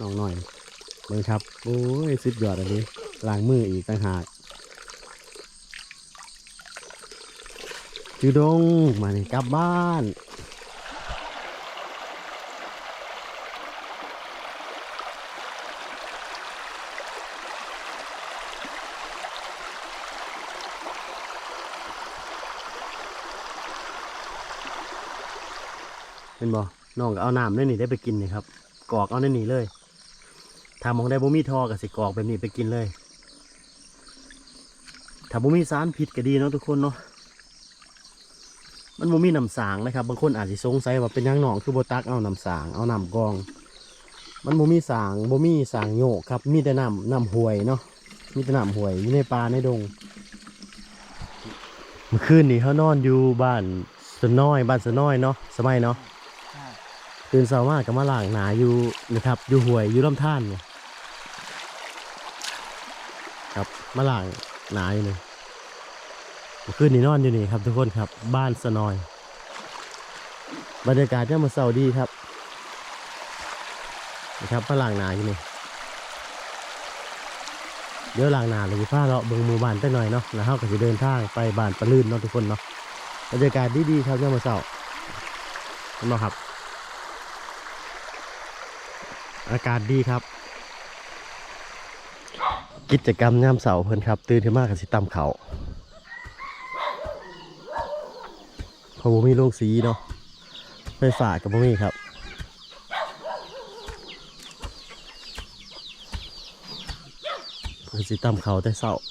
น้องหน่อยเบิ่งครับ โอ้ยสุดยอดอันนี้ล้างมืออีกต่างหากจูดงมานี่กลับบ้านเป็นบ่น้องก็เอาน้ำได้นี่ได้ไปกินนี่ครับ กอกเอาได้นี่เลย ถ้ามองได้บ่มีทอก็สิกรอกแบบนี้ไปกินเลย ถ้าบ่มีสารพิษก็ดีเนาะทุกคนเนาะ มันบ่มีน้ำสางนะครับ บางคนอาจสิสงสัยว่าเป็นหยังหนองคือบ่ตักเอาน้ำสางเอาน้ำกรอง มันบ่มีสางบ่มีสางโยกครับ มีแต่น้ำน้ำห้วยเนาะ มีแต่น้ำห้วยอยู่ในป่าในดง เมื่อคืนนี้เขานอนอยู่บ้านสะน้อยบ้านสะน้อยเนาะสมัยเนาะตื่นเช้ามาก็มาล้างหนาอยู่นะครับ อยู่ห่วยอยู่ลำธารเนี่ย ครับมาล้างหนาอยู่เลยเมื่อคืนนี้นอนอยู่นี่ครับ ทุกคนครับ บ้านสนอย บรรยากาศเนี่ยามมาเสาดีครับนะครับมาล้างหนาอยู่นี่เดี๋ยวล้างหนาเลยผ้าเราะเบิ่งหมู่บ้านไปหน่อยเนาะแล้วเราก็จะเดินทางไปบ้านปะลื่นเนาะทุกคนเนาะบรรยากาศดีๆครับเนี่ยามมาเสาเนไหมครับ อากาศดีครับ กิจกรรมยามเสาร์เพิ่นครับ ตื่นขึ้นมากันสิตำเขาเพราะบ่มีโรงสีเนาะไฟฝากับบ่มีครับเพิ่นสิตำเขาแต่เสาร์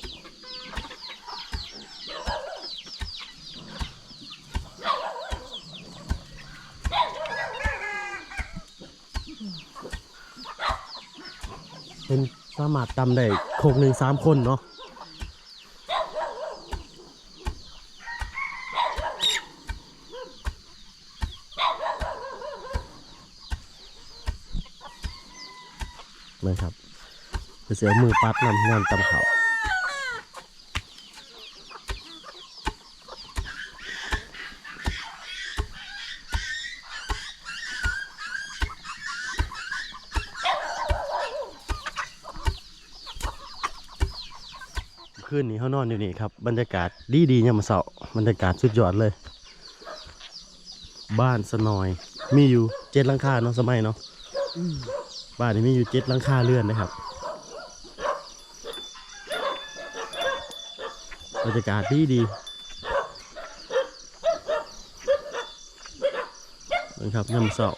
เป็นสามารถตำได้โคกหนึ่งสามคนเนาะนะครับเสียมือปัดนำงานตำเขา คืนนี้เขานอนอยู่นี่ครับ บรรยากาศดีดีๆยามมาเสาร์บรรยากาศสุดยอดเลย บ้านสนอย มีอยู่เจ็ดลังคาเนาะสมัยเนาะบ้านนี้มีอยู่เจ็ดลังคาเรือนนะครับบรรยากาศดีดีนะครับย่ำเสาะ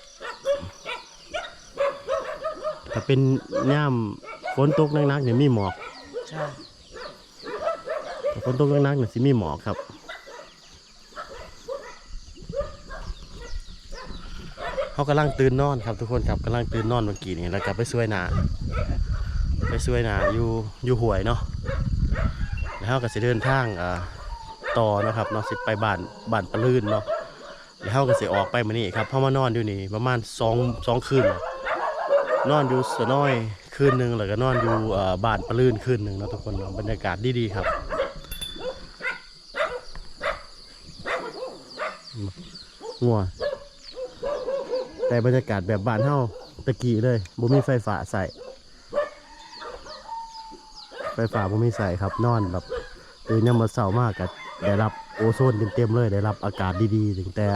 ถ้าเป็นย่ำฝนตกนักๆเนี่ยมีหมอกใช่ ฝนตกหนักๆเนี่ยสิมีหมอกครับเขากำลังตื่นนอนครับทุกคนครับกำลังตื่นนอนเมื่อกี้นี่แล้วก็ไปช่วยนาไปช่วยนาอยู่อยู่ห่วยเนาะแล้วเขาก็จะเดินทางอ่าต่อนะครับเนาะสิไปบ้านบ้านปะลื่นเนาะแล้วเขาก็จะออกไปมานี่ครับเขามานอนอยู่นี่ประมาณสองสองคืนนอนอยู่สน้อยคืนหนึ่งแล้วก็นอนอยู่บ้านปะลื่นคืนหนึ่งนะทุกคนบรรยากาศดีๆครับ งัวแต่บรรยากาศแบบบ้านเฮาตะกี้เลยบ่มีไฟฟ้าใส่ไฟฟ้าบ่มีใส่ครับนอนแบบตื่นยามมื้อเช้ามากก็ได้รับโอโซนเต็มๆเลยได้รับอากาศดีๆถึงแต่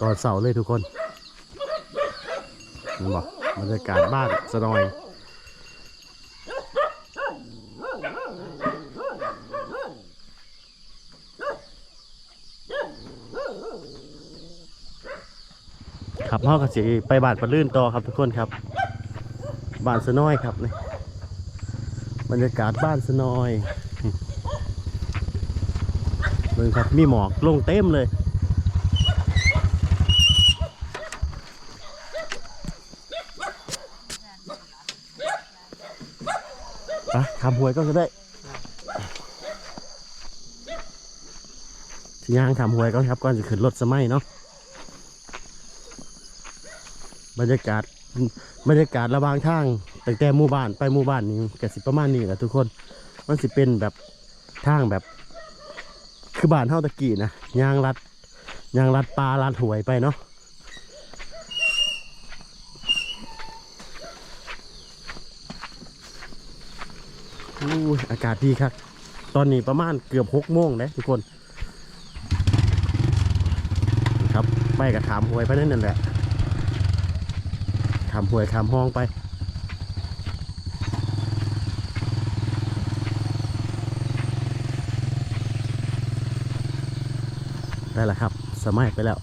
ตอนเช้าเลยทุกคนเห็นบ่บรรยากาศบ้านสะนอย ครับพ่อก็สิไปบ้านปะลื่นต่อครับทุกคนครับบ้านสน้อยครับนี่บรรยากาศบ้านสน้อยเบิ่งครับมีหมอกลงเต็มเลยไปทำหวยก็จะได้สิย่างทำหวยก็ครับก่อนจะขึ้นรถสมัยเนาะ บรรยากาศบรรยากาศระหว่างทางตั้งแต่หมู่บ้านไปหมู่บ้านนี้ก็สิประมาณนี้แหละทุกคนมันสิเป็นแบบทางแบบ คือบ้านเท่าตะกี้นะยางรัดยางรัดปลาลัดหวยไปเนาะอากาศดีครับ ตอนนี้ประมาณเกือบหกโมงเลยทุกคน ครับไปกระถามหวยไปนั่นนั่นแหละ ขามหวยขามห้องไปได้แล้วครับ สมัยไปแล้ว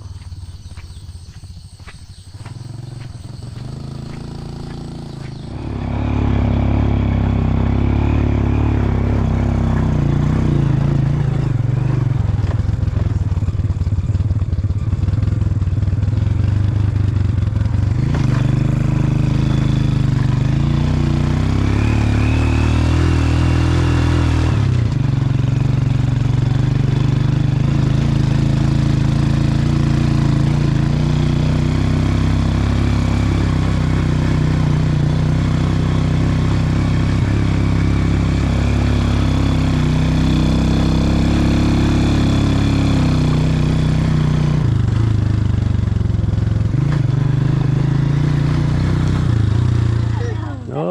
โอ้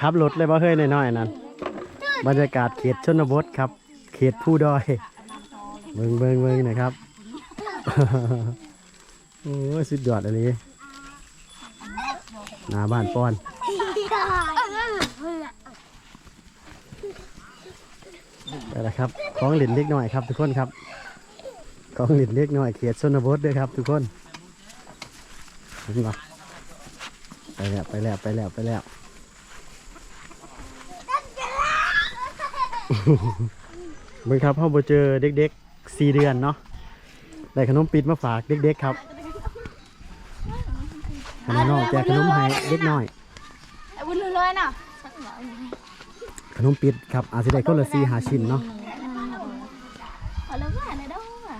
ขั บรถเลยบ่เฮ้ยน้อยๆนั่นบรรยากาศเขตชนบทครับ เขตผู้ดอยเบิงเบิงเบิงนะครับโอ้สุดยอดอันนี้หน้าบ้านปอนได้แล้วครับของหลินเล็กน้อยครับทุกคนครับของหลินเล็กน้อยเขตชนบทด้วยครับ ทุกคนเห็นปะไปแล้วไปแล้วไปแล้วไปแล้ว เบิ่งครับพ่อบ่เจอเด็กๆสี่เดือนเนาะได้ขนมปิดมาฝากเด็กๆครับขนมน้องแจกขนมให้เด็กน้อยไอ้บุญเลยน่ะขนมปิดครับอาจจะได้คนละสี่หาชิ้นเนาะเอาแล้วว่าในด้งอะ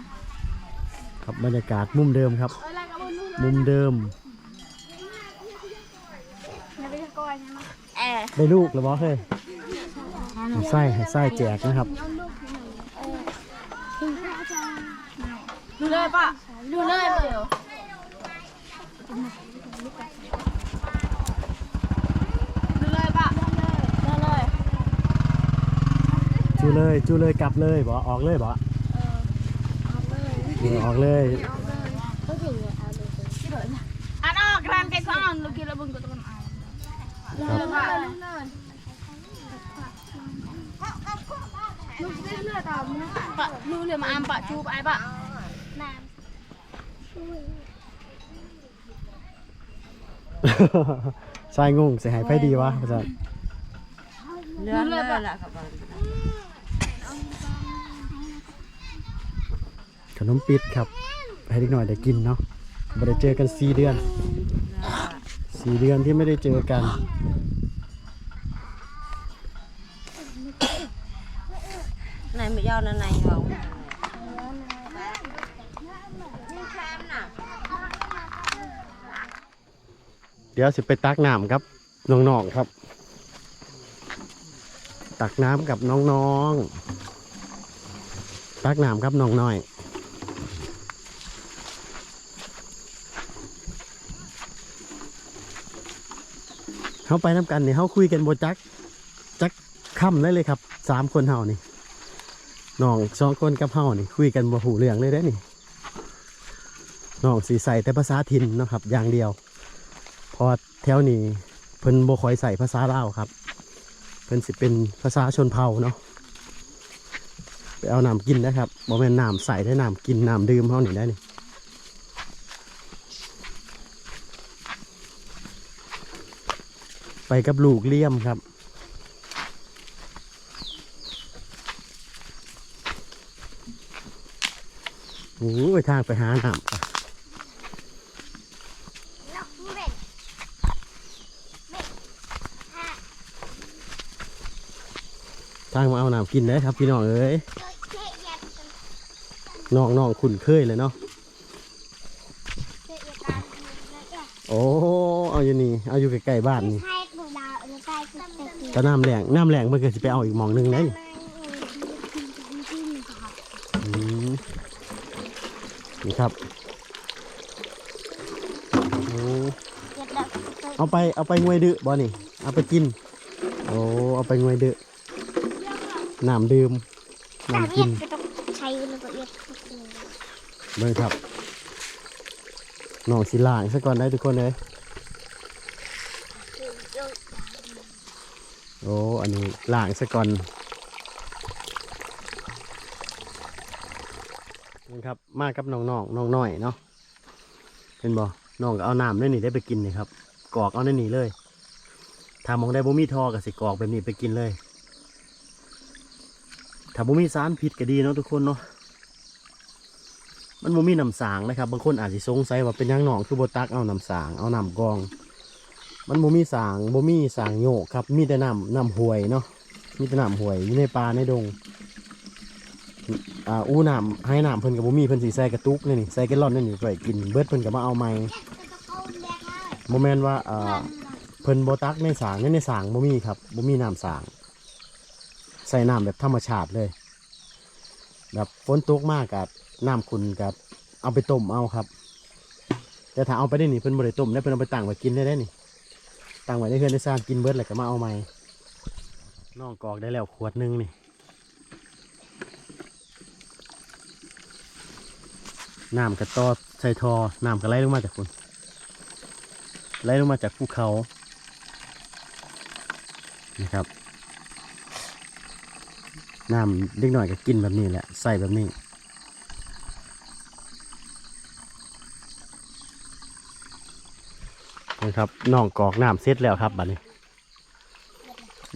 ครับบรรยากาศมุมเดิมครับเออแล้วก็บุญมุมเดิมในไปก่อนนะแอร์ได้ลูกแล้วบอเฮ้ย ให้ไส้ให้ไส้แจกนะครับ ดูเลยปะดูเลยเดี๋ยวดูเลยปะดูเลยจูเลยจูเลยกลับเลยบอออกเลยบอเออออกเลยอันออกรันเด็กก็อ่อนลูกกินแล้วบุญก็ต้องอ่านครับลูกเลือดตามนะ ปะลูกเลือดมาอามปะจูบไอ้ปะไส้งงเสียหายไปดีวะอาจารย์เลือดเลยปะขนมปิดครับ ให้เด็กหน่อยได้กินเนาะไม่ได้เจอกันสี่เดือนสี่เดือนที่ไม่ได้เจอกัน con ở này không เดี๋ยวสิไปตักน้ำครับน้องๆครับ ตักน้ำกับน้องๆตักน้ำครับน้องน้อยเขาไปน้ำกันเนี่ยเขาคุยกันโบจักจักค่ำได้เลยครับสามคนเฮานี่ น้องสองคนกับเฮานี่คุยกันบ่หูเรื่องเลยได้นี่น้องสีใส่แต่ภาษาถิ่นนะครับ อย่างเดียวพราะว่าแถวนี้เพิ่นบ่คอยใส่ภาษาลาวครับ เพิ่นสิเป็นภาษาชนเผ่าเนาะไปเอาน้ำกินนะครับบ่แม่นน้ำใส่ได้น้ำกินน้ำดื่มเฮานี่ได้นี่ไปกับลูกเลี่ยมครับ โอ้ยทางไปหาน้ำทางมาเอาน้ำกินได้ครับพี่น้องเอ้ยน้องน้องคุ้นเคยเลยเนาะโอ้เอาอยู่นี่เอาอยู่ใกล้ๆบ้านนี่ก็น้ำแรงน้ำแรงเมันก็จะไปเอาอีกหมองหนึงได้นี่อืม นี่ครับโอ้เอาไปเอาไปงวยดื้อบ่นี่ เอาไปกิน โอ้เอาไปงวยดื้อน้ำดื่มน้ำกินก็ต้องใช้ระเบิดเบิ่งครับน้องสิล่างซะก่อนได้ทุกคนเลยโอ้อันนี้ล่างซะก่อนนี่ครับ มากับน้องๆน้องน้อยเนาะเห็นบ่น้องก็เอาน้ำในนี่ได้ไปกินนี่ครับกรอกเอาในนี่เลยถ้ามองได้บ่มีทอก็สิกรอกแบบนี้ไปกินเลยถ้าบ่มีสารพิษก็ดีเนาะทุกคนเนาะมันบ่มีน้ำสางนะครับ บางคนอาจจะสงสัยว่าเป็นยังหนองคือบ่ตักเอาน้ำสางเอาน้ำกรอง มันบ่มีสางบ่มีสางโยกครับ มีแต่น้ำน้ำห้วยเนาะมีแต่น้ำห้วยอยู่ในป่าในดง อ่าอู้น้ำให้น้ำเพิ่นกับบ่มีเพิ่นสิใส่กระตุกนี่นี่ใส่แกลลอนนี่นี่ไว้กินเบิดเพิ่นก็มาเอาใหม่บ่แม่นว่าอ่าเพิ่นบ่ตักในสางในในสางบ่มีครับบ่มีน้ำสาง ใส่น้ำแบบธรรมชาติเลย แบบฝนตกมากกับน้ำขุนกับเอาไปต้มเอาครับ แต่ถ้าเอาไปได้นี่เพิ่นบ่ได้ต้มได้เพิ่นเอาไปตั้งไว้กินได้ได้นี่ตั้งไว้ในเฮือนในซ่านกินเบิดแล้วก็มาเอาใหม่น้องกอกได้แล้วขวดนึงนี่ น้ำกระตอใส่ทอน้ำก็ไหลลงมาจากคุณไหลลงมาจากภูเขานะครับน้ำเล็กหน่อยก็กินแบบนี้แหละใส่แบบนี้นะครับน้องกอกน้ำเสร็จแล้วครับบัดนี้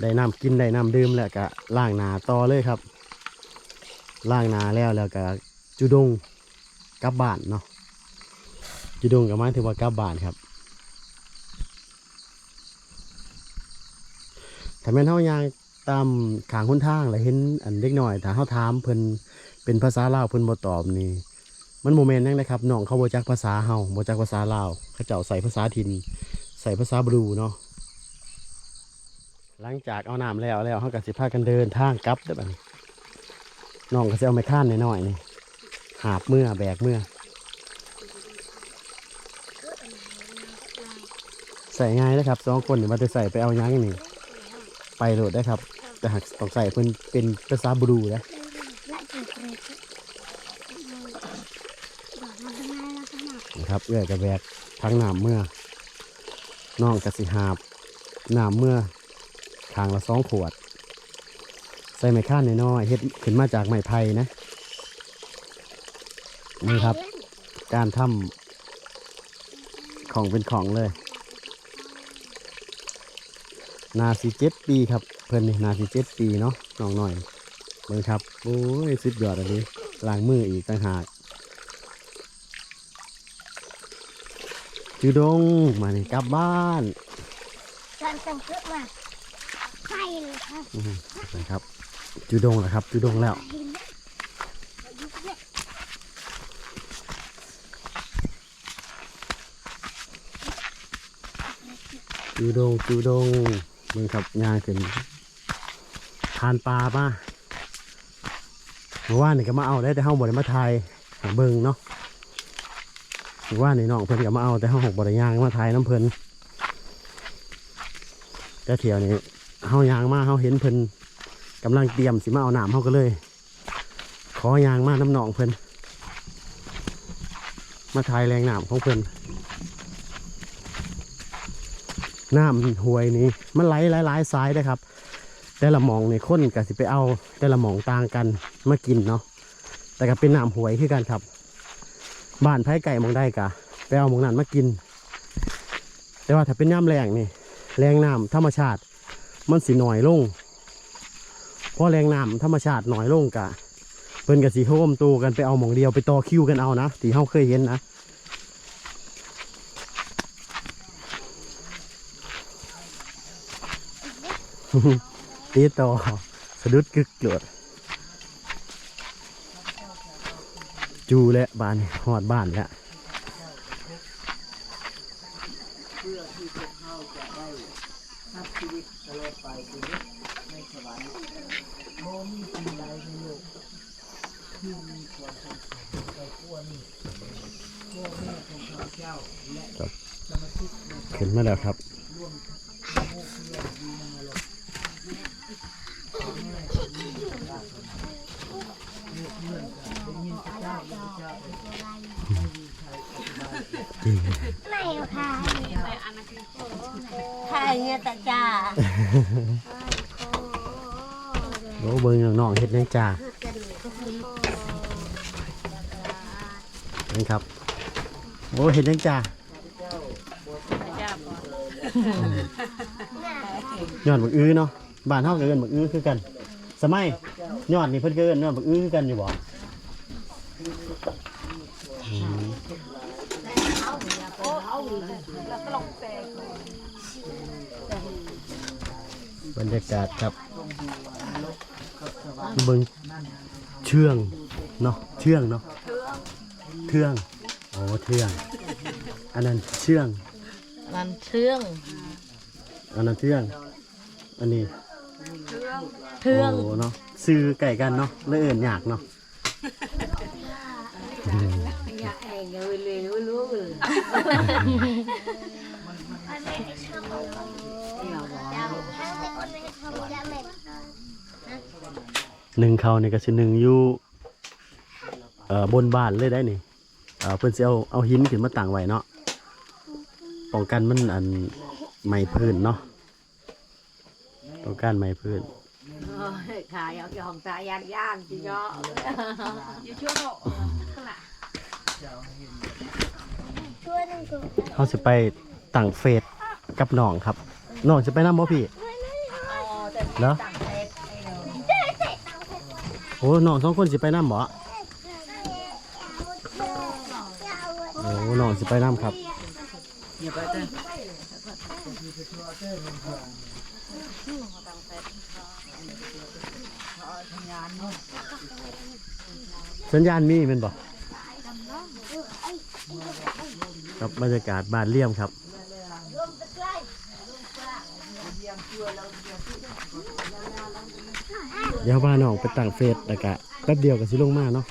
ได้น้ำกินได้น้ำดื่มแล้วก็ล้างนาต่อเลยครับล้างนาแล้วแล้วก็จุดง กลับบ้านเนาะจุดงกับมายถึงว่ากลับบ้านครับถ้าแม่นเฮายางตามขางคนทางแล้วเห็นอันเล็กหน่อยถ้าเฮาถามเพิ่นเป็นภาษาลาวเพิ่นบ่ตอบนี่มันโมเมนต์นั่นนะครับน้องเขาบ่จักภาษาเฮาบ่จักภาษาลาวเขาเจ้าใส่ภาษาถิ่นใส่ภาษาบรูเนาะหลังจากเอาน้ำแล้วแล้วเขาก็สิพากันเดินทางกลับเด้อบัดนี้น้องก็สิเอาไม้ข้านหน้อยๆนี่ หาบเมื่อแบกเมื่อ ใส่ง่ายนะครับสองคนเนี่มันจะใส่ไปเอายังนี่ไปโหลดได้ครับ แต่หากต้องใส่เพิ่นเป็นภาษาบรูนะและจุดเรกบอกมาทำไมเราขนะครับเอื้อยกระแบกทั้งน้ำเมื่อน้องกระสิหาบหน้ำเมื่อทางละสองขวด ใส่ไม้ข้านน้อยๆเฮ็ดขึ้นมาจากไม้ไผ่นะ นี่ครับ การทำของเป็นของเลย นาสีเจ็ดปีครับ เพิ่นนี่นาสีเจ็ดปีเนาะน้องหน่อยเบิ่งครับโอ้ยสุดยอดอันนี้ล้างมืออีกต่างหากจูดงมานี่กลับบ้านการแต่งเครื่องมาใช่เลยครับอือนะครับจูดงเหรอครับจูดงแล้ว จูดงจูดงมึงครับยางขึ้นทานปลาป่ะเมื่อวานนี่ก็มาเอาได้แต่เฮาบ่ได้มาถ่ายเบิ่งเนาะเมื่อวานนี่น้องเพิ่นก็มาเอาแต่เฮาหกบ่ได้ย่างมาถ่ายน้ำเพิ่นแต่เที่ยวนี้เฮายางมาเฮาเห็นเพิ่นกำลังเตรียมสิมาเอาน้ำเฮาก็เลย ขอยางมาน้ำหนองเพิ่นมาถ่ายแรงน้ำของเพิ่น น้ำห้วยนี่มันไหลหลายๆสายนะครับ แต่ละหมองในคนก็สิไปเอา แต่ละหมองต่างกันมากินเนาะแต่ก็เป็นน้ำห้วยคือกันครับ บ้านไผ่ไก่มองได้กะไปเอาหมองนั้นมากิน แต่ว่าถ้าเป็นย่ำแรงนี่แรงน้ำธรรมชาติ มันสิหน่อยลงเพราะแรงน้ำธรรมชาติหน่อยลงกะเพิ่นกับสีโฮมตูกันไปเอาหมองเดียวไปต่อคิวกันเอานะที่เฮาเคยเห็นนะ ตีต่อสะดุดกึกเกลือดจูและบ้านหอดบ้านแล้วขึ้นมาแล้วครับ โอ้เบิ่งน้องเฮ็ดหยังจ้านี่ครับโอ้เฮ็ดหยังจ้าย้อนบักอื้อเนาะบ้านเฮาก็เอิ้นบักอื้อคือกัน สมัยยอดนี่เพิ่นก็เอิ้นยอดบักอื้อคือกันอยู่บ่ รรยากาศครับเบิ่งเชื่องเนาะเชื่องเนาะเทืองโอ้เทือง อันนั้นเชื่องมันเชื่องอันนั้นเทือง อันนี้เชื่องโอ้เนาะซื้อไก่กันเนาะแล้วเอื่นยากเนาะอย่าเองเลยเลยรู้รู้เลย หนึ่งเขานี่ก็สิหนึ่งอยู่เอ่อบนบ้านเลยได้นี่เอ่อเพิ่นสิเอาเอาหินขึ้นมาตั้งไว้เนาะป้องกันมันอันไหม้พื้นเนาะป้องกันไหม้พื้น ขายเอาของตายานย่านจีเนาะช่วยหนึ่งกูเขาสิไปตั้งเฟสกับน้องครับน้องจะไปนำบ่พี่เหรอ โอ้น้องสองคนสิไปนำบ่โอ้น้องสิไปนำครับสัญญาณมีแมันบอกครับบรรยากาศบานเลี่ยมครับ เดี๋ยวพาน้องไปตั้งเฟสแล้วก็แป๊บเดียวก็สิลงมาเนาะ